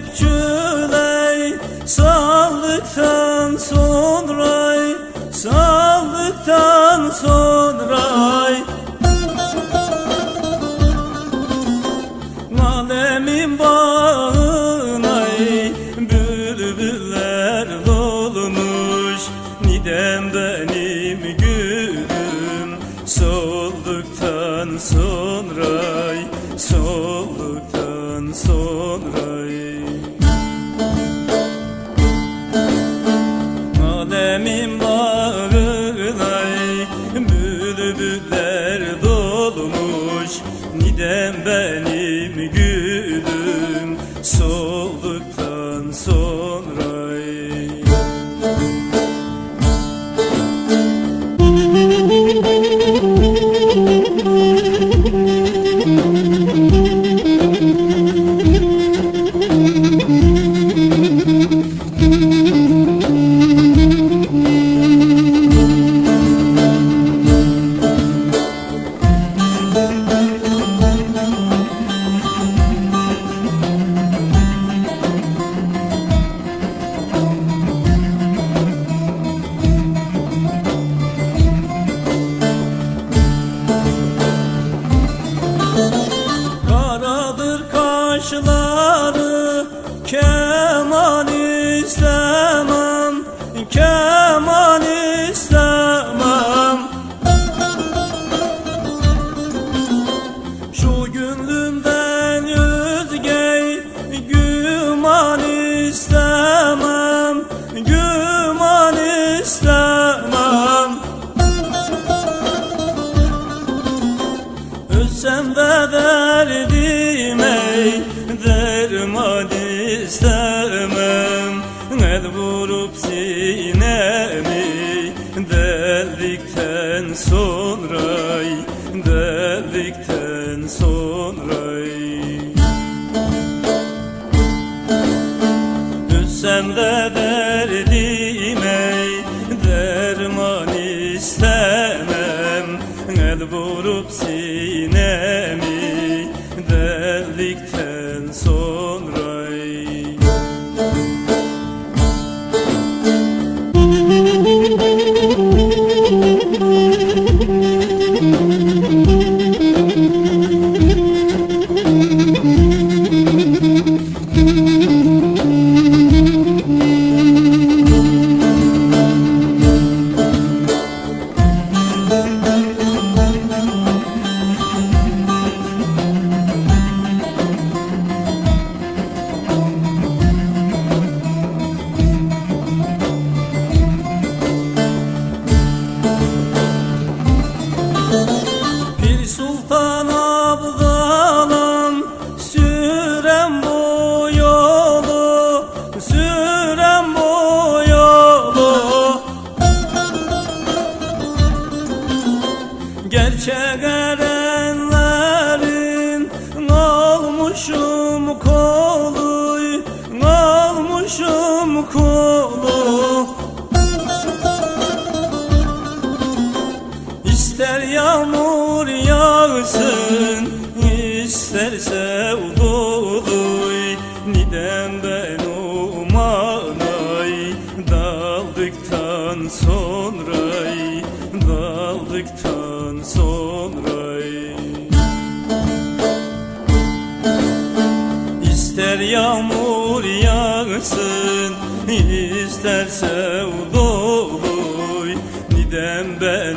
tüpçüley Sağlıktan sonra Sağlıktan sonra Nalemin bağına Bülbüller dolmuş. Nidem benim gülüm Solduktan sonra Nidem benim gülüm Solduktan istemem Güman istemem. Ölsem de derdime derman istemem. El vurup sinemi deldikten sonra Deldikten sonra Ölsem de derdime derman istemem El vurup sinemi Almışım kolu. İster yağmur yağsın isterse uluy Nidem ben umanay Daldıktan sonra Daldıktan sonra İster yağmur yağsın isterse uluy Nidem ben